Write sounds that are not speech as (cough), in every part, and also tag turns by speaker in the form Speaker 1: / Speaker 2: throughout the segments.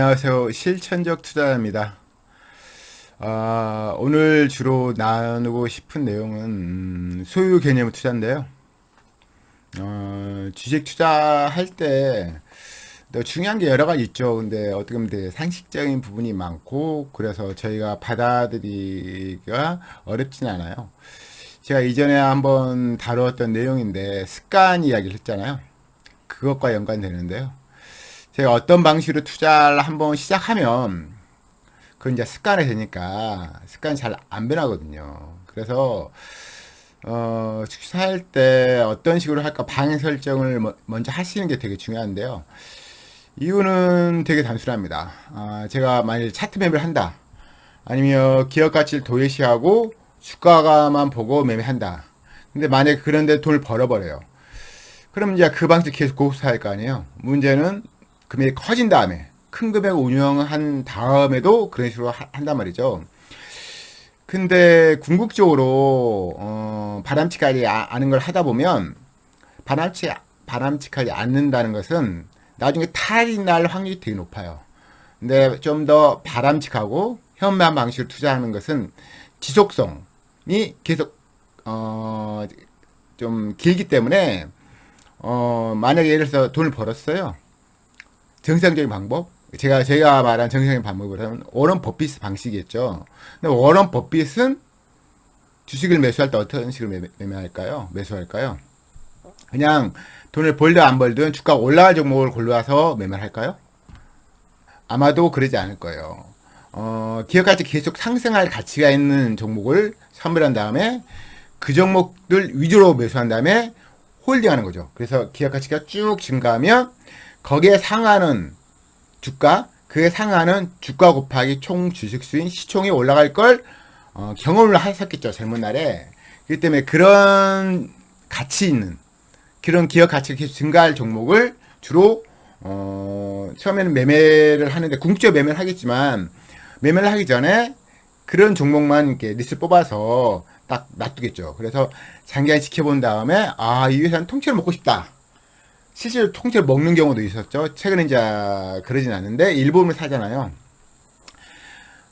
Speaker 1: 안녕하세요. 실천적 투자입니다. 아, 오늘 주로 나누고 싶은 내용은 음, 소유 개념 투자인데요. 어, 주식 투자할 때또 중요한 게 여러 가지 있죠. 근데 어떻게 보면 되게 상식적인 부분이 많고 그래서 저희가 받아들이기가 어렵진 않아요. 제가 이전에 한번 다루었던 내용인데 습관 이야기를 했잖아요. 그것과 연관되는데요. 제가 어떤 방식으로 투자를 한번 시작하면 그건 이제 습관이 되니까 습관이 잘 안 변하거든요. 그래서 어, 투자할 때 어떤 식으로 할까 방향 설정을 뭐- 먼저 하시는 게 되게 중요한데요. 이유는 되게 단순합니다. 아, 제가 만일 차트 매매를 한다. 아니면 기업 가치를 도외시하고 주가만 보고 매매한다. 근데 만약에 그런데 돈을 벌어버려요. 그럼 이제 그 방식 계속 고수할 거 아니에요. 문제는 금액이 커진 다음에 큰 금액 운영한 다음에도 그런 식으로 하- 한단 말이죠. 근데 궁극적으로 어, 바람직하지 아- 않은 걸 하다 보면 바람직 바람직하지 않는다는 것은 나중에 탈이 날 확률이 되게 높아요. 근데 좀 더 바람직하고 현명한 방식으로 투자하는 것은 지속성이 계속 어, 좀 길기 때문에 어, 만약에 예를 들어서 돈을 벌었어요. 정상적인 방법. 제가, 제가 말한 정상적인 하면 워런 버핏 방식이겠죠. 근데 워런 버핏은 주식을 매수할 때 어떤 식으로 매, 매매할까요? 매수할까요? 그냥 돈을 벌든 안 벌든 주가 올라갈 종목을 골라서 매매를 할까요? 아마도 그러지 않을 거예요. 어, 기업가치 계속 상승할 가치가 있는 종목을 선별한 다음에 그 종목들 위주로 매수한 다음에 홀딩하는 거죠. 그래서 기업 가치가 쭉 증가하면 거기에 상하는 주가, 그에 상하는 주가 곱하기 총 주식 수인 시총이 올라갈 걸 어, 경험을 하셨겠죠. 젊은 날에. 그렇기 때문에 그런 가치 있는 그런 기업 가치가 증가할 종목을 주로 어, 처음에는 매매를 하는데 궁극적 매매를 하겠지만 매매를 하기 전에 그런 종목만 이렇게 리스트 뽑아서 딱 놔두겠죠. 그래서 장기간 지켜본 다음에 아 이 회사는 통째로 먹고 싶다. 실제로 통째로 먹는 경우도 있었죠. 최근에 이제 그러진 않는데 일본을 사잖아요.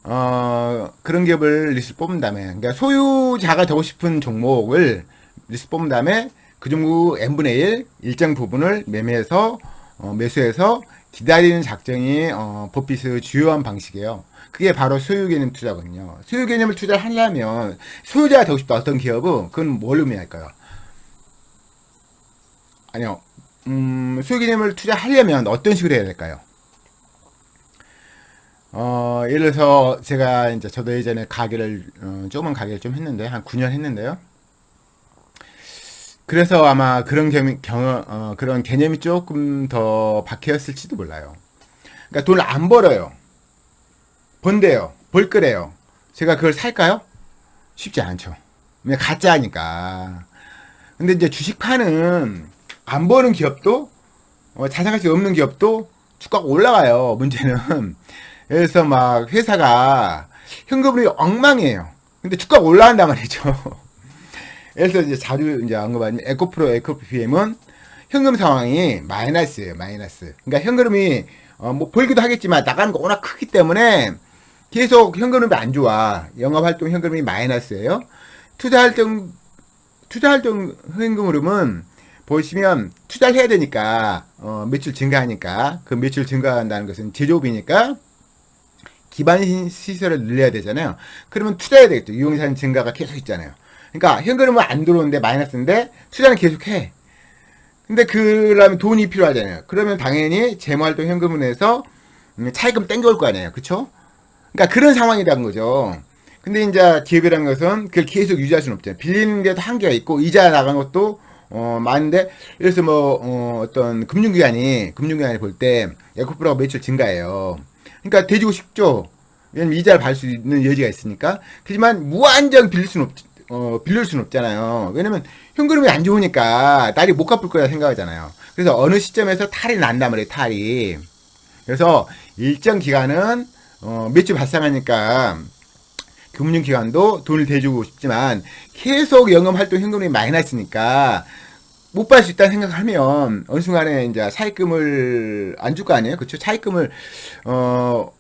Speaker 1: 어 그런 기업을 리스트 뽑은 다음에 그러니까 소유자가 되고 싶은 종목을 리스트 뽑은 다음에 그 종목 n분의 1 일정 부분을 매매해서 어, 매수해서 기다리는 작정이 어, 버핏의 주요한 방식이에요. 그게 바로 소유 개념 투자거든요. 소유 개념을 투자를 하려면 소유자가 되고 싶다 어떤 기업은 그건 뭘 의미할까요? 아니요. 음, 개념을 투자하려면 어떤 식으로 해야 될까요? 어, 예를 들어서 제가 이제 저도 예전에 가게를 어, 조그만 가게를 좀 했는데 한 9년 했는데요. 그래서 아마 그런 경, 경 어, 그런 개념이 조금 더 박혀있을지도 몰라요. 그러니까 돈을 안 벌어요. 번대요. 벌 거래요. 제가 그걸 살까요? 쉽지 않죠. 그냥 가짜니까. 근데 이제 주식파는 안 버는 기업도 어, 자산가치 없는 기업도 주가가 올라가요. 문제는 (laughs) 그래서 막 회사가 현금이 엉망이에요. 근데 주가가 올라간단 말이죠. (laughs) 그래서 이제 자주 이제 언급하는 에코프로 에코PM은 현금 상황이 마이너스예요, 마이너스. 그러니까 현금이 어, 뭐 벌기도 하겠지만 나가는 거 워낙 크기 때문에 계속 현금이 안 좋아. 영업 활동 현금이 마이너스예요. 투자 활동 투자 활동 현금 흐름은 보시면 투자를 해야 되니까 어, 매출 증가하니까 그 매출 증가한다는 것은 제조업이니까 기반 시- 시설을 늘려야 되잖아요. 그러면 투자해야 되겠죠. 이용산 증가가 계속 있잖아요. 그러니까 현금은 안 들어오는데 마이너스인데 투자는 계속해. 근데 그러면 돈이 필요하잖아요. 그러면 당연히 재무활동 현금은에서 음, 차입금 땡겨올 거 아니에요. 그쵸? 그러니까 그런 상황이라는 거죠. 근데 이제 기업이라는 것은 그걸 계속 유지할 수는 없잖아요. 빌리는 게도 한계가 있고 이자 나간 것도 어 많은데 그래서 뭐 어, 어떤 금융기관이 금융기관이 볼 때 에코프로가 매출 증가해요. 그러니까 돼지고 싶죠. 왜냐면 이자를 받을 수 있는 여지가 있으니까. 하지만 무한정 빌릴 수는 없, 어, 빌릴 수는 없잖아요. 왜냐면 현금이 안 좋으니까 딸이 못 갚을 거라 생각하잖아요. 그래서 어느 시점에서 탈이 난단 말이에요, 탈이. 그래서 일정 기간은 어, 매출 발생하니까 금융기관도 돈을 대주고 싶지만 계속 영업 활동 현금이 마이너스니까 못 받을 수 있다는 생각하면 어느 순간에 이제 차입금을 안 줄 거 아니에요, 그렇죠? 차입금을 어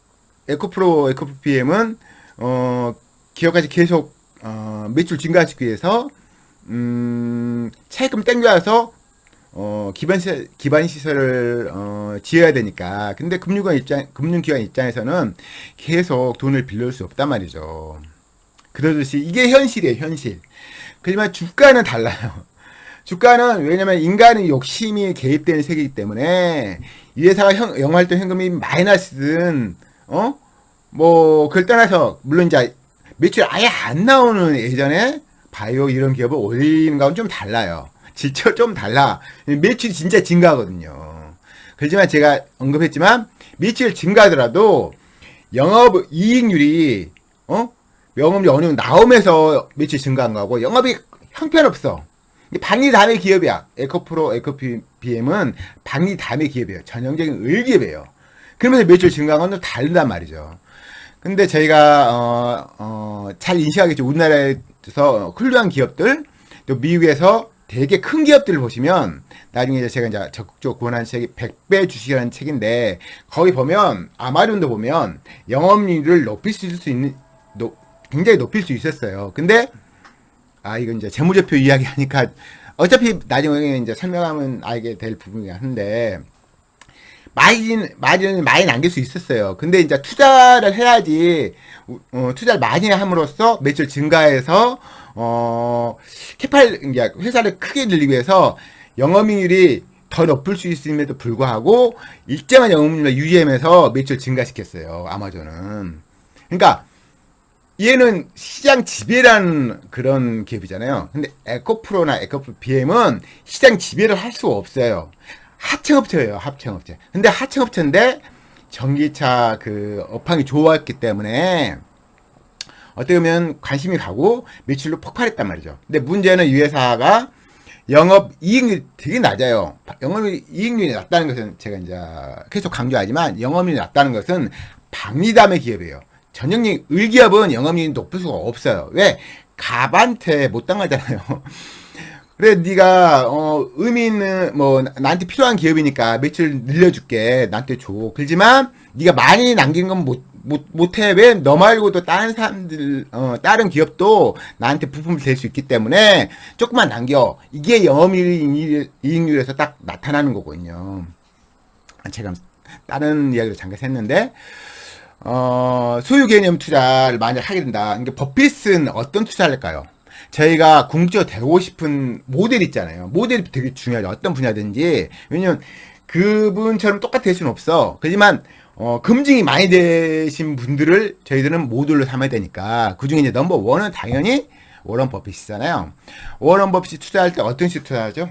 Speaker 1: 에코프로 에코프PM은 어 기업까지 계속 어 매출 증가시키기 위해서 음 차입금 땡겨와서 어 기반 시 기반 시설을 어 지어야 되니까 근데 금융기관 입장 금융기관 입장에서는 계속 돈을 빌릴 수 없단 말이죠. 그러듯이 이게 현실이에요, 현실. 하지만 주가는 달라요. (laughs) 주가는 왜냐면 인간의 욕심이 개입되는 세계이기 때문에 이 회사가 형, 영활동 현금이 마이너스든 어 뭐 그걸 떠나서 물론 이제 매출 아예 안 나오는 예전에 바이오 이런 기업을 올리는 거하고는 좀 달라요. 질처 좀 달라. 매출이 진짜 증가하거든요. 그렇지만 제가 언급했지만 매출 증가하더라도 영업 이익률이 어 영업이 어느 나오면서 매출 증가한 거고 영업이 형편없어. 반리 다음의 기업이야. 에코프로, 에코PM은 반리 다음의 기업이에요. 전형적인 을기업이에요. 그러면서 매출 증가한 건또 다르단 말이죠. 근데 저희가 어, 어, 잘 인식하겠죠. 우리나라에서 훌륭한 기업들, 또 미국에서 되게 큰 기업들을 보시면 나중에 이제 제가 이제 적극적으로 구원한 책이 100배 주식이라는 책인데 거기 보면 아마존도 보면 영업률을 높일 수 있는 노, 굉장히 높일 수 있었어요. 근데 아 이건 이제 재무제표 이야기 하니까 어차피 나중에 이제 설명하면 알게 될 부분이긴 한데 마진 마진을 많이 남길 수 있었어요. 근데 이제 투자를 해야지 어, 투자를 많이 함으로써 매출 증가해서 어 캐팔 이제 회사를 크게 늘리기 위해서 영업이익률이 더 높을 수 있음에도 불구하고 일정한 영업이익률을 유지하면서 매출 증가시켰어요. 아마존은. 그러니까 얘는 시장 지배라는 그런 기업이잖아요. 근데 에코프로나 에코프로 BM은 시장 지배를 할 수가 없어요. 하청업체예요, 하청업체. 근데 하청업체인데 전기차 그 업황이 좋았기 때문에 어떻게 보면 관심이 가고 매출로 폭발했단 말이죠. 근데 문제는 이 회사가 영업 이익률이 되게 낮아요. 영업 이익률이 낮다는 것은 제가 이제 계속 강조하지만 영업이익률이 낮다는 것은 박리담의 기업이에요. 전형적인 을기업은 영업이익이 높을 수가 없어요. 왜? 갑한테 못 당하잖아요. (laughs) 그래 네가 어 의미 있는 뭐 나한테 필요한 기업이니까 매출 늘려줄게 나한테 줘 그렇지만 네가 많이 남긴 건 못 못, 못해. 왜? 너 말고도 다른 사람들, 어, 다른 기업도 나한테 부품을 될수 있기 때문에 조금만 남겨. 이게 영업이익률에서 딱 나타나는 거거든요. 제가 다른 이야기를 잠깐 했는데, 어, 소유 개념 투자를 만약 하게 된다. 이게 버핏은 어떤 투자를 할까요? 저희가 궁지어 되고 싶은 모델 있잖아요. 모델이 되게 중요하죠. 어떤 분야든지. 왜냐면 그분처럼 똑같이 될 수는 없어. 그렇지만 어, 금증이 많이 되신 분들을 저희들은 모듈로 삼아야 되니까 그 중에 이제 넘버 원은 당연히 워런 버핏이잖아요. 워런 버핏이 투자할 때 어떤 식으로 투자하죠?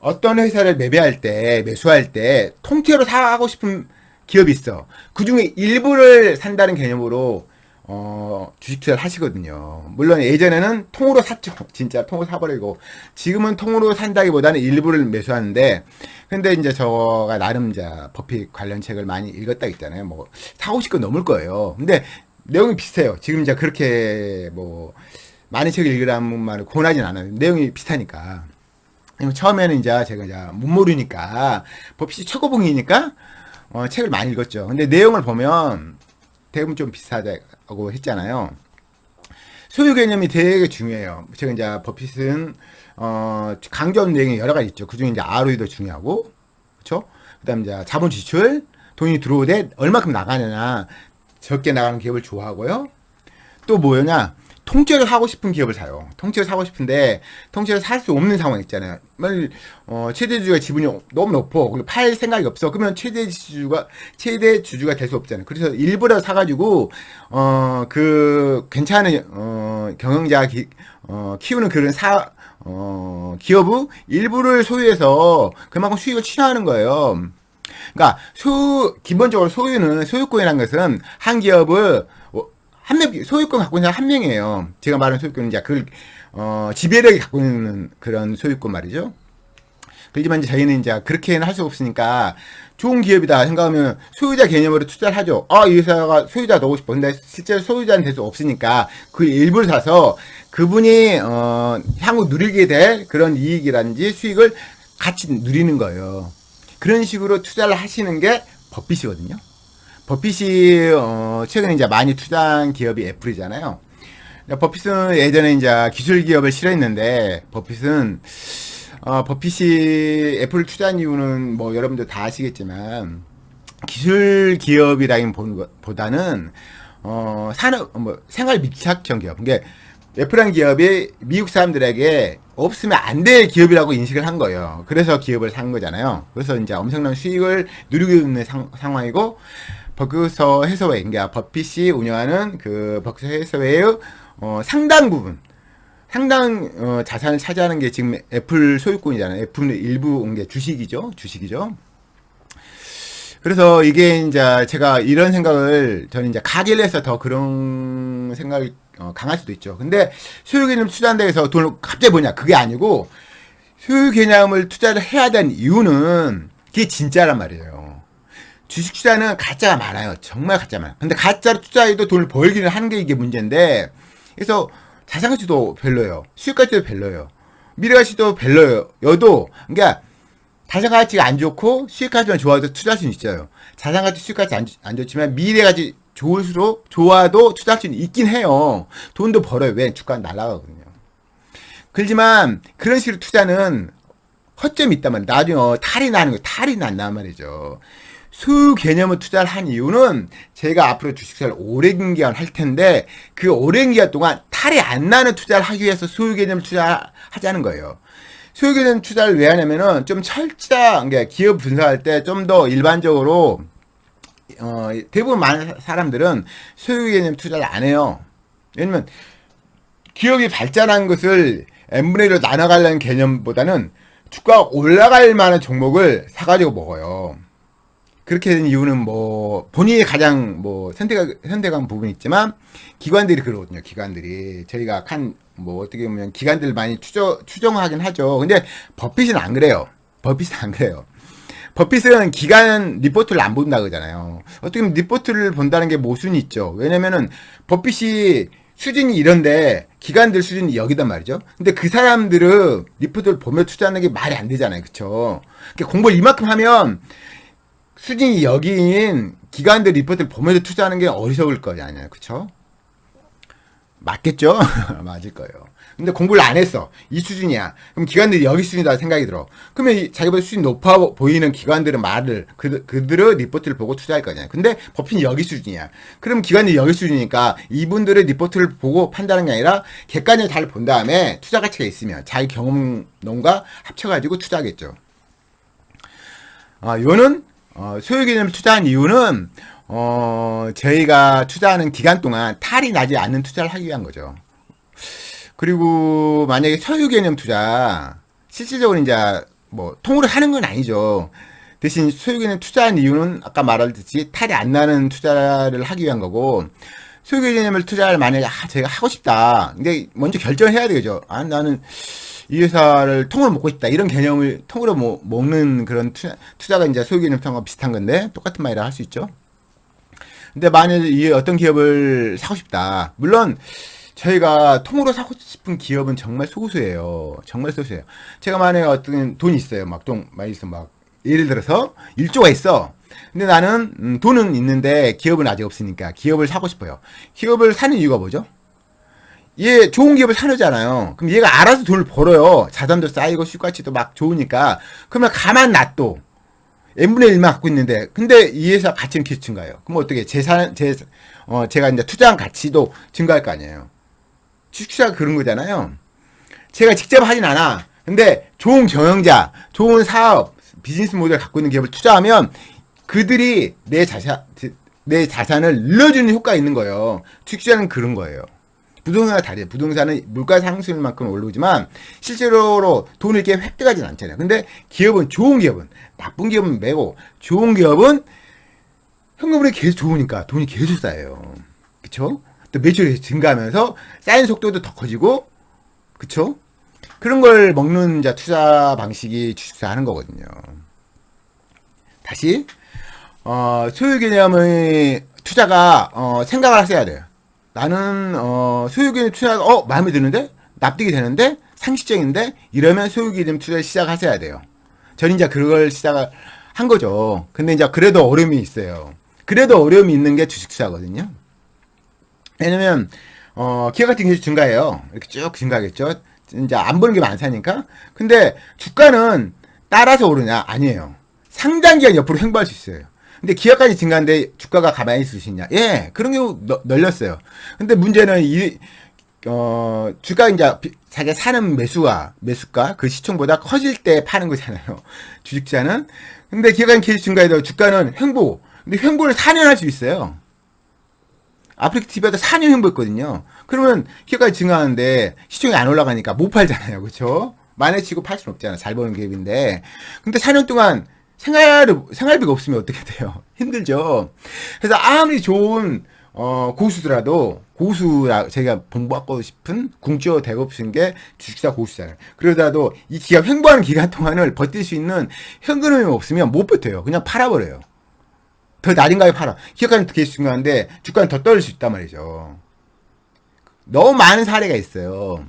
Speaker 1: 어떤 회사를 매매할 때, 매수할 때 통째로 사고 싶은 기업이 있어. 그 중에 일부를 산다는 개념으로 어, 주식 투자를 하시거든요. 물론 예전에는 통으로 샀죠. (laughs) 진짜 통으로 사버리고. 지금은 통으로 산다기보다는 일부를 매수하는데, 근데 이제 저가 나름 이제 버핏 관련 책을 많이 읽었다 했잖아요. 뭐, 4, 50권 넘을 거예요. 근데 내용이 비슷해요. 지금 이제 그렇게 뭐, 많은 책을 읽으라는 말을 권하진 않아요. 내용이 비슷하니까. 처음에는 이제 제가 이제 못 모르니까, 버핏이 최고봉이니까, 어, 책을 많이 읽었죠. 근데 내용을 보면 대부분 좀 비슷하다고 했잖아요. 소유 개념이 되게 중요해요. 제가 이제 버핏은 어, 강조하는 내용이 여러 가지 있죠. 그 중에 이제 ROE도 중요하고, 그렇죠? 그다음 이제 자본 지출, 돈이 들어오되 얼마큼 나가느냐, 적게 나가는 기업을 좋아하고요. 또 뭐였냐? 통째로 사고 싶은 기업을 사요. 통째로 사고 싶은데 통째로 살 수 없는 상황 있잖아요. 만일 어, 최대 주주가 지분이 너무 높어. 그리고 팔 생각이 없어. 그러면 최대 주주가 최대 주주가 될 수 없잖아요. 그래서 일부러 사가지고 어 그 괜찮은 어 경영자 기, 어 키우는 그런 사 어, 기업의 일부를 소유해서 그만큼 수익을 취하는 거예요. 그러니까 소 기본적으로 소유는 소유권이라는 것은 한 기업을 한 명, 소유권 갖고 있는 사람 한 명이에요. 제가 말하는 소유권은 이제 그, 어, 지배력이 갖고 있는 그런 소유권 말이죠. 그렇지만 이제 저희는 이제 그렇게는 할 수 없으니까 좋은 기업이다 생각하면 소유자 개념으로 투자를 하죠. 아, 이 회사가 소유자 넣고 싶어. 근데 실제로 소유자는 될 수 없으니까 그 일부를 사서 그분이 어, 향후 누리게 될 그런 이익이라든지 수익을 같이 누리는 거예요. 그런 식으로 투자를 하시는 게 버핏이거든요. 버핏이 어, 최근에 이제 많이 투자한 기업이 애플이잖아요. 버핏은 예전에 이제 기술 기업을 싫어했는데 버핏은 어, 버핏이 애플을 투자한 이유는 뭐 여러분들 다 아시겠지만 기술 기업이라기보다는 어, 산업 뭐 생활 밀착형 기업. 그러니까 애플한 기업이 미국 사람들에게 없으면 안 될 기업이라고 인식을 한 거예요. 그래서 기업을 산 거잖아요. 그래서 이제 엄청난 수익을 누리고 있는 상, 상황이고 버크서 해서웨이, 그러니까 버핏이 운영하는 그 버크서 해서웨이의 어, 상당 부분, 상당 어, 자산을 차지하는 게 지금 애플 소유권이잖아요. 애플의 일부 온 게 주식이죠, 주식이죠. 그래서 이게 이제 제가 이런 생각을 저는 이제 가게를 해서 더 그런 생각이 어, 강할 수도 있죠. 근데 소유 개념 투자한다 해서 돈을 갑자기 뭐냐 그게 아니고 소유 개념을 투자를 해야 되는 이유는 그게 진짜란 말이에요. 주식 투자는 가짜가 많아요. 정말 가짜 많아요. 근데 가짜로 투자해도 돈을 벌기는 하는 게 이게 문제인데 그래서 자산가치도 별로예요. 수익가치도 별로예요. 미래가치도 별로예요. 여도 그러니까 자산가치가 안 좋고 수익가치만 좋아도 투자할 수는 있어요. 자산가치 수익가치 안, 안 좋지만 미래가치 좋을수록 좋아도 투자할 수는 있긴 해요. 돈도 벌어요. 왜 주가는 날아가거든요. 그렇지만 그런 식으로 투자는 허점이 있다면 나중에 어, 탈이 나는 거 탈이 난단 말이죠. 소유 개념을 투자를 한 이유는 제가 앞으로 주식을 오랜 기간 할 텐데 그 오랜 기간 동안 탈이 안 나는 투자를 하기 위해서 소유 개념을 투자하자는 거예요. 소유 개념 투자를 왜 하냐면은 좀 철저한 게 기업 분석할 때 좀 더 일반적으로 어, 대부분 많은 사람들은 소유 개념 투자를 안 해요. 왜냐면 기업이 발전한 것을 n분의 1로 나눠가려는 개념보다는 주가가 올라갈 만한 종목을 사가지고 먹어요. 그렇게 된 이유는 뭐 본인이 가장 뭐 선택 선택한 부분이 있지만 기관들이 그러거든요. 기관들이 저희가 한뭐 어떻게 보면 기관들 많이 추정 추정하긴 하죠. 근데 버핏은 안 그래요. 버핏은 안 그래요. 버핏은 기간 리포트를 안 본다 그러잖아요. 어떻게 보면 리포트를 본다는 게 모순이 있죠. 왜냐면은 버핏이 수준이 이런데 기관들 수준이 여기단 말이죠. 근데 그 사람들은 리포트를 보며 투자하는 게 말이 안 되잖아요. 그쵸? 그러니까 공부를 이만큼 하면 수준이 여기인 기관들 리포트를 보면서 투자하는 게 어리석을 거잖아요. 그쵸? 맞겠죠? (laughs) 맞을 거예요. 근데 공부를 안 했어. 이 수준이야. 그럼 기관들이 여기 수준이다 생각이 들어. 그러면 이 자기보다 수준이 높아 보이는 기관들은 말을, 그, 그들의 리포트를 보고 투자할 거잖아요. 근데 법인이 여기 수준이야. 그럼 기관들이 여기 수준이니까 이분들의 리포트를 보고 판단하는 게 아니라 객관적으로 잘 본 다음에 투자 가치가 있으면 자기 경험론과 합쳐가지고 투자하겠죠. 아, 요는 어, 소유 개념을 투자한 이유는 어, 저희가 투자하는 기간 동안 탈이 나지 않는 투자를 하기 위한 거죠. 그리고 만약에 소유 개념 투자 실질적으로 이제 뭐 통으로 하는 건 아니죠. 대신 소유 개념 투자한 이유는 아까 말했듯이 탈이 안 나는 투자를 하기 위한 거고 소유 개념을 투자를 만약에 아, 제가 하고 싶다. 근데 먼저 결정을 해야 되죠. 아 나는 이 회사를 통으로 먹고 싶다. 이런 개념을 통으로 뭐, 먹는 그런 투자, 투자가 이제 소유 개념 투자와 비슷한 건데 똑같은 말이라 할 수 있죠. 근데 만약에 이 어떤 기업을 사고 싶다. 물론 저희가 통으로 사고 싶은 기업은 정말 소수예요. 정말 소수예요. 제가 만약에 어떤 돈이 있어요. 막 돈 많이 있어 막 예를 들어서 1조가 있어. 근데 나는 음, 돈은 있는데 기업은 아직 없으니까 기업을 사고 싶어요. 기업을 사는 이유가 뭐죠? 얘 좋은 기업을 사려잖아요. 그럼 얘가 알아서 돈을 벌어요. 자산도 쌓이고 수가치도 막 좋으니까. 그러면 가만 놔둬. n분의 1만 갖고 있는데, 근데 이 회사 가치는 계속 증가해요. 그럼 어떻게, 재산, 제, 어, 제가 이제 투자한 가치도 증가할 거 아니에요. 주식투자가 그런 거잖아요. 제가 직접 하진 않아. 근데 좋은 경영자, 좋은 사업, 비즈니스 모델을 갖고 있는 기업을 투자하면 그들이 내 자산, 내 자산을 늘려주는 효과가 있는 거예요. 주식투자는 그런 거예요. 부동산과 다르죠. 부동산은 물가 상승만큼 오르지만 실제로 돈을 이렇게 획득하진 않잖아요. 근데 기업은 좋은 기업은 나쁜 기업은 매고 좋은 기업은 현금흐름이 계속 좋으니까 돈이 계속 쌓여요. 그쵸? 또 매출이 증가하면서 쌓인 속도도 더 커지고 그쵸? 그런 걸 먹는 자 투자 방식이 주식사 하는 거거든요. 다시 어, 소유 개념의 투자가 어, 생각을 하셔야 돼요. 나는 어, 소유 개념 투자가 어 마음에 드는데 납득이 되는데 상식적인데 이러면 소유 개념 투자 시작하셔야 돼요. 저는 이제 그걸 시작을 한 거죠. 근데 이제 그래도 어려움이 있어요. 그래도 어려움이 있는 게 주식 투자거든요. 왜냐면 어, 기업 같은 게 증가해요. 이렇게 쭉 증가하겠죠. 이제 안 보는 게 많다니까. 근데 주가는 따라서 오르냐? 아니에요. 상당 기간 옆으로 횡보할 수 있어요. 근데 기업까지 증가하는데 주가가 가만히 있을 수 있냐? 예, 그런 경우 너- 널렸어요. 근데 문제는 이, 어, 주가 이제 비- 자기가 사는 매수가, 매수가, 그 시총보다 커질 때 파는 거잖아요. (laughs) 주식자는. 근데 기업간 계속 증가해도 주가는 횡보. 근데 횡보를 4년 할 수 있어요. 아프리카 TV에도 4년 횡보했거든요. 그러면 기업까지 증가하는데 시총이 안 올라가니까 못 팔잖아요. 그쵸? 만에 치고 팔 수는 없잖아. 잘 버는 기업인데. 근데 4년 동안 생활, 생활비가 없으면 어떻게 돼요? (laughs) 힘들죠. 그래서 아무리 좋은, 어, 고수더라도, 고수라, 제가 본받고 싶은 궁지어 대급신 게 주식사 고수잖아요. 그러다도 이 기업 횡보하는 기간 동안을 버틸 수 있는 현금이 없으면 못 버텨요. 그냥 팔아버려요. 더 낮은 가격에 팔아. 기업가는 계속 중요한데 주가는 더 떨어질 수 있단 말이죠. 너무 많은 사례가 있어요.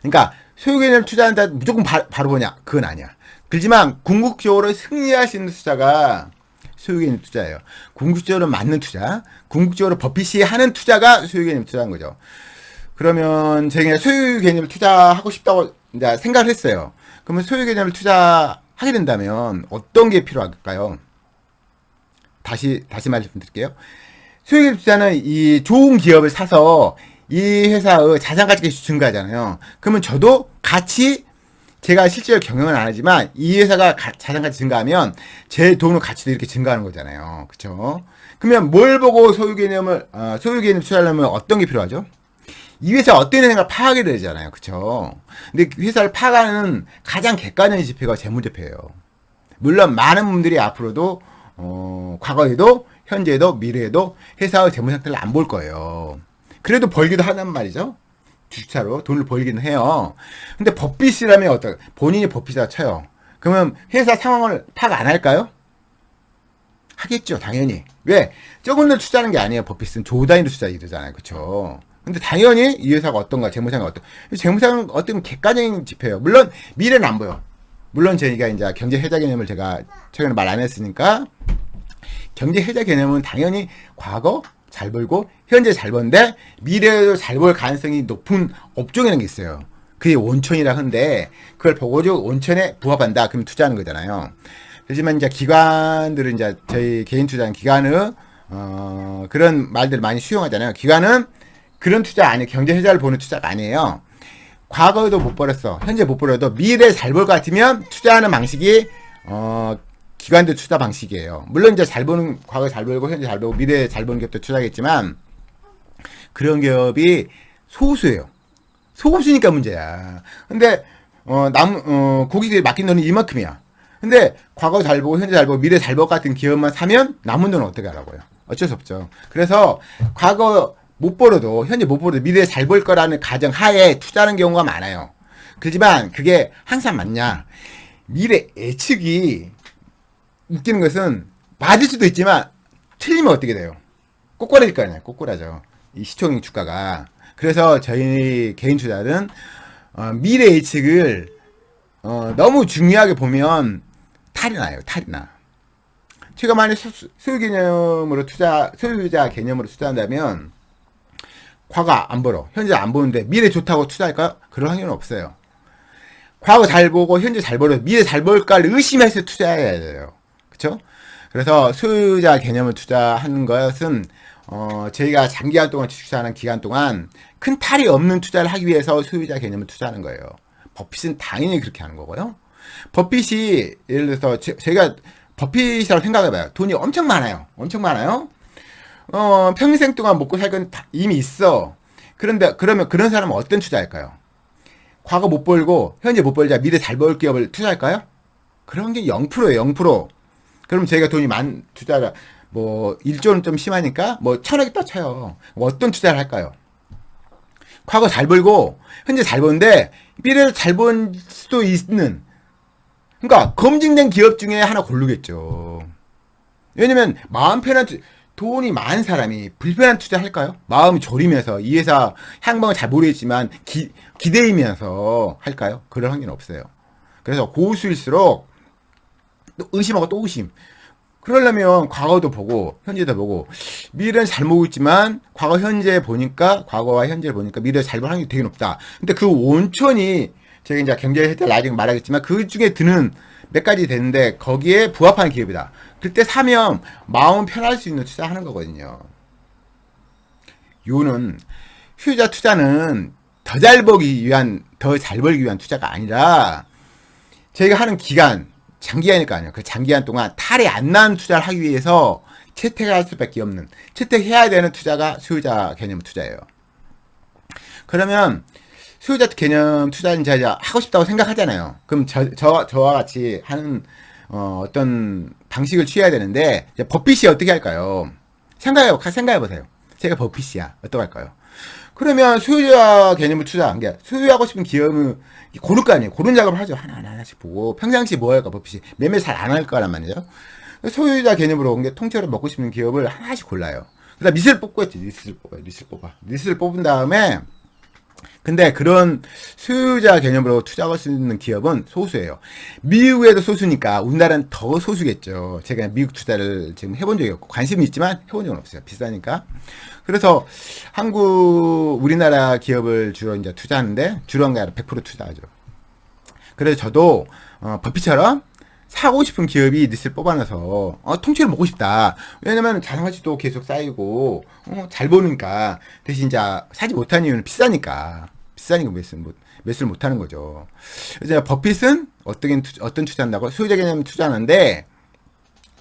Speaker 1: 그러니까 소유 개념 투자한다 무조건 바, 바로 보냐? 그건 아니야. 그렇지만 궁극적으로 승리할 수 있는 투자가 소유 개념 투자예요. 궁극적으로 맞는 투자, 궁극적으로 버핏이 하는 투자가 소유 개념 투자인 거죠. 그러면 제가 소유 개념을 투자하고 싶다고 이제 생각을 했어요. 그러면 소유 개념을 투자하게 된다면 어떤 게 필요할까요? 다시 다시 말씀드릴게요. 소유기업 투자는 이 좋은 기업을 사서 이 회사의 자산 가치가 증가하잖아요. 그러면 저도 같이 제가 실제로 경영은 안 하지만 이 회사가 가- 자산 가치 증가하면 제 돈의 가치도 이렇게 증가하는 거잖아요. 그렇죠? 그러면 뭘 보고 소유 개념을 어, 소유 개념 투자하려면 어떤 게 필요하죠? 이 회사 어떤 회사가 파악이 되잖아요. 그렇죠? 근데 그 회사를 파악하는 가장 객관적인 지표가 재무제표예요. 물론 많은 분들이 앞으로도 어, 과거에도 현재에도 미래에도 회사의 재무 상태를 안 볼 거예요. 그래도 벌기도 하단 말이죠. 주식사로 돈을 벌기는 해요. 근데 법빗이라면 어떨 본인이 법빗이라 쳐요. 그러면 회사 상황을 파악 안 할까요? 하겠죠, 당연히. 왜? 적은 데 투자하는 게 아니에요. 법빗은 조단위로 투자 이러잖아요. 그쵸? 근데 당연히 이 회사가 어떤가, 재무상이 어떤, 재무상은 어떤 객관적인 지표예요. 물론 미래는 안 보여. 물론 저희가 이제 경제 해자 개념을 제가 최근에 말 안 했으니까 경제 해자 개념은 당연히 과거 잘 벌고 현재 잘 버는데 미래에도 잘 벌 가능성이 높은 업종이라는 게 있어요. 그게 온천이라 하는데 그걸 보고도 온천에 부합한다. 그럼 투자하는 거잖아요. 하지만 이제 기관들은 이제 저희 개인 투자는 기관은 어 그런 말들 많이 수용하잖아요. 기관은 그런 투자 아니에요. 경제 해자를 보는 투자가 아니에요. 과거에도 못 벌었어. 현재 못 벌어도 미래에 잘 벌 것 같으면 투자하는 방식이 어 기관들 투자 방식이에요. 물론 이제 잘 버는 과거 잘 벌고 현재 잘 벌고 미래에 잘 버는 기업도 투자겠지만 그런 기업이 소수예요. 소수니까 문제야. 근데 어남 어, 고객들이 맡긴 돈은 이만큼이야. 근데 과거 잘 보고 현재 잘 보고 미래 잘 보고 같은 기업만 사면 남은 돈은 어떻게 하라고요? 어쩔 수 없죠. 그래서 과거 못 벌어도 현재 못 벌어도 미래에 잘 벌 거라는 가정 하에 투자하는 경우가 많아요. 그렇지만 그게 항상 맞냐? 미래 예측이 웃기는 것은 맞을 수도 있지만 틀리면 어떻게 돼요? 꼬꼬라질 거 아니야. 꼬꼬라죠. 이 시총 주가가. 그래서 저희 개인 투자는 어, 미래 예측을 어, 너무 중요하게 보면 탈이 나요. 탈이 나. 제가 만약 소- 소유 개념으로 투자, 소유자 개념으로 투자한다면 과거 안 벌어. 현재 안 보는데 미래 좋다고 투자할까요? 그럴 확률은 없어요. 과거 잘 보고 현재 잘 벌어 미래 잘 벌까를 의심해서 투자해야 돼요. 그렇죠? 그래서 소유자 개념을 투자하는 것은 어, 저희가 장기간 동안 투자하는 기간 동안 큰 탈이 없는 투자를 하기 위해서 소유자 개념을 투자하는 거예요. 버핏은 당연히 그렇게 하는 거고요. 버핏이 예를 들어서 제, 제가 버핏이라고 생각해봐요. 돈이 엄청 많아요. 엄청 많아요. 어, 평생 동안 먹고 살 건 이미 있어. 그런데 그러면 그런 사람은 어떤 투자할까요? 과거 못 벌고 현재 못 벌자 미래 잘 벌 기업을 투자할까요? 그런 게 0%예요. 0%. 그럼 저희가 돈이 많 투자를 뭐 1조는 좀 심하니까 뭐 천억이 딱 쳐요. 뭐 어떤 투자를 할까요? 과거 잘 벌고 현재 잘 버는데 미래에 잘번 수도 있는 그러니까 검증된 기업 중에 하나 고르겠죠. 왜냐면 마음 편한 투- 돈이 많은 사람이 불편한 투자 할까요? 마음이 졸이면서 이 회사 향방을 잘 모르겠지만 기, 기대이면서 할까요? 그럴 확률은 없어요. 그래서 고수일수록 또 의심하고 또 의심. 그러려면 과거도 보고 현재도 보고 미래는 잘 모르고 있지만 과거 현재 보니까 과거와 현재를 보니까 미래 잘 볼 확률이 되게 높다. 근데 그 온천이 제가 이제 경제 혜택 나중에 말하겠지만 그 중에 드는 몇 가지 되는데 거기에 부합하는 기업이다. 그때 사면 마음 편할 수 있는 투자하는 거거든요. 요는 휴자 투자는 더 잘 벌기 위한 더 잘 벌기 위한 투자가 아니라 저희가 하는 기간 장기간일 거 아니에요. 그 장기간 동안 탈이 안 나는 투자를 하기 위해서 채택할 수밖에 없는 채택해야 되는 투자가 수요자 개념 투자예요. 그러면 수요자 개념 투자는 제가 하고 싶다고 생각하잖아요. 그럼 저, 저 저와 같이 하는 어, 어떤 방식을 취해야 되는데 버핏이 어떻게 할까요? 생각해 생각해 보세요. 제가 버핏이야. 어떻게 할까요? 그러면 소유자 개념을 투자한 게 소유하고 싶은 기업을 고를 거 아니에요. 고른 작업을 하죠. 하나하나 하나씩 보고 평상시 뭐 할까 버핏이 매매 잘 안 할 거란 말이죠. 소유자 개념으로 온 게 통째로 먹고 싶은 기업을 하나씩 골라요. 그다음 리스를 뽑고 했지. 리스를 뽑아요. 리스를 뽑아. 리스를 뽑은 다음에 근데 그런 소유자 개념으로 투자할 수 있는 기업은 소수예요. 미국에도 소수니까 우리나라는 더 소수겠죠. 제가 미국 투자를 지금 해본 적이 없고 관심이 있지만 해본 적은 없어요. 비싸니까. 그래서 한국 우리나라 기업을 주로 이제 투자하는데 주로 한 게 아니라 100% 투자하죠. 그래서 저도 어, 버핏처럼 사고 싶은 기업이 리스를 뽑아놔서 어, 통째로 먹고 싶다. 왜냐면 자산가치도 계속 쌓이고 어, 잘 보니까 대신 이제 사지 못한 이유는 비싸니까 비싸니까 매수를 못 매수를 못 하는 거죠. 그래서 버핏은 어떤 투, 어떤 투자한다고 소유자 개념 투자하는데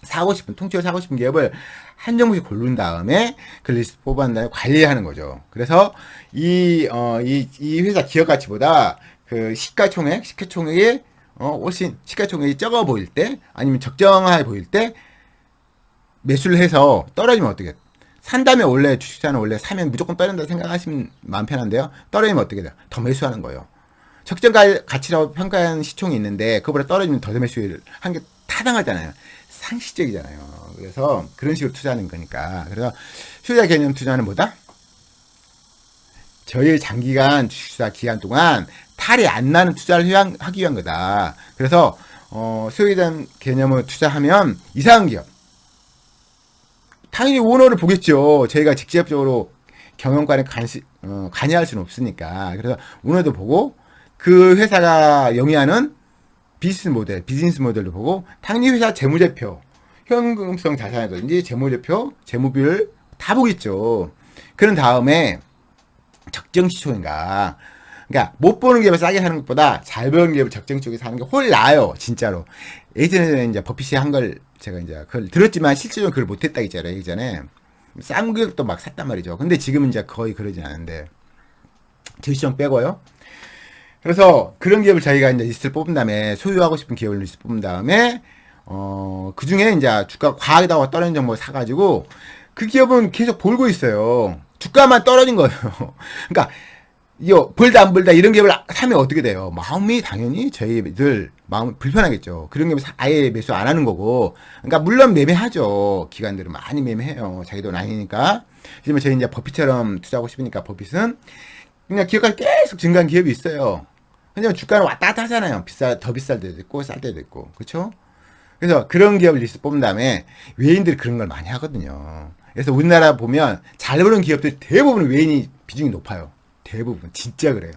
Speaker 1: 사고 싶은 통째로 사고 싶은 기업을 한 정도씩 고른 다음에 그 리스트 뽑아낸 다음에 관리하는 거죠. 그래서 이, 어, 이, 이 회사 기업 가치보다 그 시가총액, 시가총액이 어, 훨씬 시가총액이 적어 보일 때 아니면 적정하게 보일 때 매수를 해서 떨어지면 어떻게? 산다음에 원래 주식사는 원래 사면 무조건 떨어진다 생각하시면 마음 편한데요. 떨어지면 어떻게 돼요? 더 매수하는 거예요. 적정 가- 가치라고 평가한 시총이 있는데 그거보다 떨어지면 더 매수를 한 게 타당하잖아요. 상식적이잖아요. 그래서 그런 식으로 투자하는 거니까. 그래서 투자 개념 투자는 뭐다? 저희 장기간 주식사 기간 동안 탈이 안 나는 투자를 하기 위한 거다. 그래서 어, 소유자 개념을 투자하면 이상한 기업. 당연히 오너를 보겠죠. 저희가 직접적으로 경영관에 관시, 어, 관여할 수는 없으니까. 그래서 오너도 보고 그 회사가 영위하는 비즈니스 모델, 비즈니스 모델도 보고 당연히 회사 재무제표, 현금성 자산이라든지 재무제표, 재무비율 다 보겠죠. 그런 다음에 적정 시총인가. 그러니까 못 보는 기업을 싸게 사는 것보다 잘 버는 기업을 적정 쪽에 사는 게 훨 나아요, 진짜로. 예전에는 이제 버핏이 한 걸 제가 이제 그걸 들었지만 실제로는 그걸 못했다 했잖아요, 예전에. 싼 기업도 막 샀단 말이죠. 근데 지금은 이제 거의 그러진 않은데. 제시점 빼고요. 그래서 그런 기업을 저희가 이제 리스트를 뽑은 다음에 소유하고 싶은 기업을 리스트 뽑은 다음에 어, 그 중에 이제 주가 과하다고 떨어진 정보를 사가지고 그 기업은 계속 벌고 있어요. 주가만 떨어진 거예요. (laughs) 그러니까 이거 벌다 안 벌다 이런 기업을 사면 어떻게 돼요? 마음이 당연히 저희들 마음 불편하겠죠. 그런 사- 아예 매수 안 하는 거고. 그러니까 물론 매매하죠. 기관들은 많이 매매해요. 자기 돈 아니니까. 하지만 저희 이제 버핏처럼 투자하고 싶으니까 버핏은 그냥 기업가 계속 증가한 기업이 있어요. 왜냐면 주가는 왔다 갔다 하잖아요. 비싸, 더 비쌀 때도 있고, 쌀 때도 있고. 그쵸? 그래서 그런 기업을 리스트 뽑은 다음에 외인들이 그런 걸 많이 하거든요. 그래서 우리나라 보면 잘 버는 기업들 대부분 외인이 비중이 높아요. 대부분. 진짜 그래요.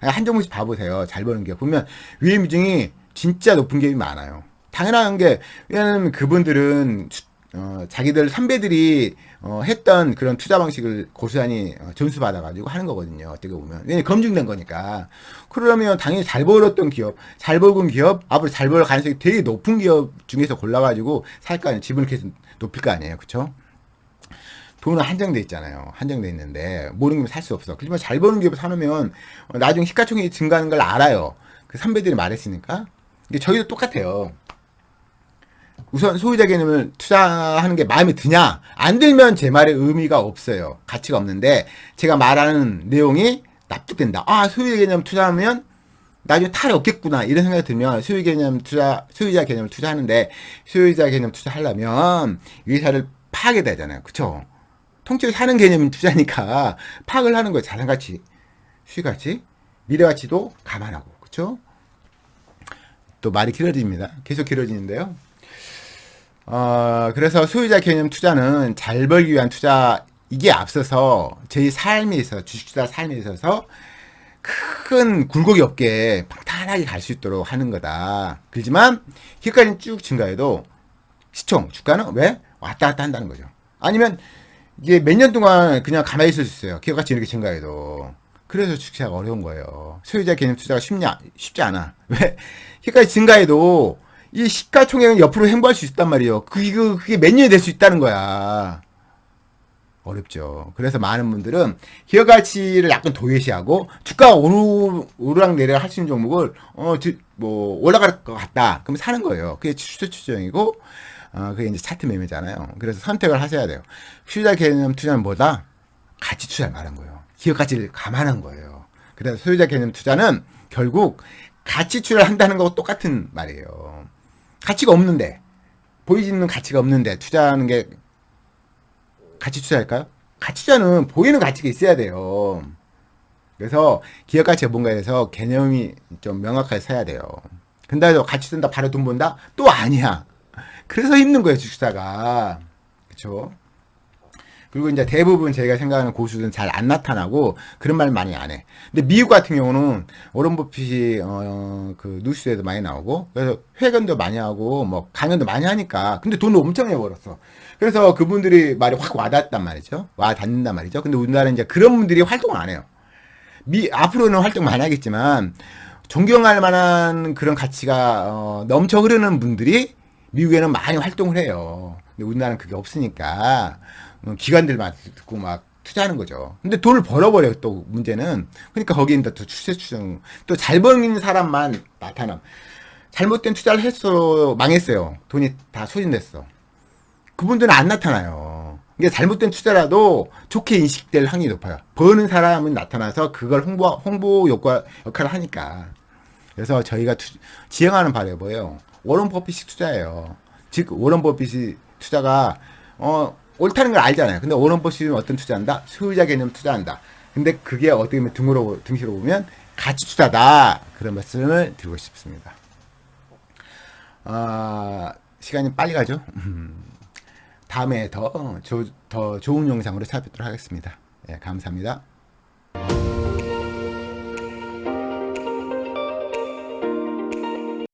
Speaker 1: 한 종목씩 봐보세요. 잘 버는 기업. 보면 외인 비중이 진짜 높은 기업이 많아요. 당연한 게, 왜냐면 그분들은 주- 어, 자기들 선배들이 어, 했던 그런 투자 방식을 고스란히 어, 점수 받아가지고 하는 거거든요. 어떻게 보면. 왜냐면 검증된 거니까. 그러면 당연히 잘 벌었던 기업, 잘 벌은 기업, 앞으로 잘 벌 가능성이 되게 높은 기업 중에서 골라가지고 살 거 아니에요. 지분을 계속 높일 거 아니에요. 그쵸? 돈은 한정돼 있잖아요. 한정돼 있는데 모르는 살수 없어. 그지만 잘 버는 기업을 사놓으면 어, 나중에 시가총액이 증가하는 걸 알아요. 그 선배들이 말했으니까. 근데 저희도 똑같아요. 우선 소유자 개념을 투자하는 게 마음에 드냐? 안 들면 제 말에 의미가 없어요. 가치가 없는데 제가 말하는 내용이 납득된다. 아, 소유자 개념 투자하면 나중에 탈이 없겠구나. 이런 생각이 들면 소유 개념 투자, 소유자 개념을 투자하는데 소유자 개념 투자하려면 이 회사를 파악해야 되잖아요. 그쵸? 통째로 사는 개념 투자니까 (laughs) 파악을 하는 거예요. 자산 가치, 수익 가치, 미래 가치도 감안하고. 그쵸? 또 말이 길어집니다. 계속 길어지는데요. 어, 그래서 소유자 개념 투자는 잘 벌기 위한 투자, 이게 앞서서 저희 삶에 있어서, 주식 투자 삶에 있어서 큰 굴곡이 없게 평탄하게 갈 수 있도록 하는 거다. 그렇지만, 기업가는 쭉 증가해도 시총, 주가는 왜? 왔다 갔다 한다는 거죠. 아니면, 이게 몇 년 동안 그냥 가만히 있을 수 있어요. 기업가치 이렇게 증가해도. 그래서 주식투자가 어려운 거예요. 소유자 개념 투자가 쉽냐? 쉽지 않아. (laughs) 왜? 기업가치 증가해도 이 시가총액은 옆으로 횡보할 수 있단 말이에요. 그게, 그게 몇 년이 될 수 있다는 거야. 어렵죠. 그래서 많은 분들은 기업 가치를 약간 도외시하고 주가가 오르, 오르락 내리락 할수 있는 종목을 어, 드- 뭐 올라갈 것 같다. 그럼 사는 거예요. 그게 추세 추정이고 어, 그게 이제 차트 매매잖아요. 그래서 선택을 하셔야 돼요. 투자 개념 투자는 뭐다? 가치 투자를 말한 거예요. 기업 가치를 감안한 거예요. 그래서 소유자 개념 투자는 결국 가치 투자를 한다는 거하고 똑같은 말이에요. 가치가 없는데 보이지는 가치가 없는데 투자하는 게 가치 투자할까요? 가치 투자는 보이는 가치가 있어야 돼요. 그래서 기업 가치가 뭔가에 대해서 개념이 좀 명확하게 서야 돼요. 근데 가치 쓴다 바로 돈 번다? 또 아니야. 그래서 힘든 거예요, 주식사가. 그쵸? 그리고 이제 대부분 제가 생각하는 고수들은 잘 안 나타나고 그런 말 많이 안 해. 근데 미국 같은 경우는 오런 버핏이 어, 그 뉴스에도 많이 나오고 그래서 회견도 많이 하고 뭐 강연도 많이 하니까 근데 돈을 엄청 내 벌었어. 그래서 그분들이 말이 확 와닿단 말이죠. 와 닿는단 말이죠. 근데 우리나라는 이제 그런 분들이 활동을 안 해요. 미 앞으로는 활동 많이 하겠지만 존경할 만한 그런 가치가 어, 넘쳐 흐르는 분들이 미국에는 많이 활동을 해요. 근데 우리나라는 그게 없으니까 어, 기관들만 듣고 막 투자하는 거죠. 근데 돈을 벌어버려요. 또 문제는 그러니까 거기는 또 추세 추정 또 잘 버는 사람만 나타나. 잘못된 투자를 했어 망했어요. 돈이 다 소진됐어. 그분들은 안 나타나요. 이게 잘못된 투자라도 좋게 인식될 확률이 높아요. 버는 사람은 나타나서 그걸 홍보, 홍보 효과, 역할을 하니까. 그래서 저희가 투, 지향하는 바가 뭐예요? 워런 버핏식 투자예요. 즉, 워런 버핏이 투자가, 어, 옳다는 걸 알잖아요. 근데 워런 버핏은 어떤 투자한다? 소유자 개념 투자한다. 근데 그게 어떻게 보면 등으로, 등시로 보면 가치 투자다. 그런 말씀을 드리고 싶습니다. 아, 시간이 빨리 가죠? (laughs) 다음에 더, 조, 더 좋은 영상으로 찾아뵙도록 하겠습니다. 예, 감사합니다.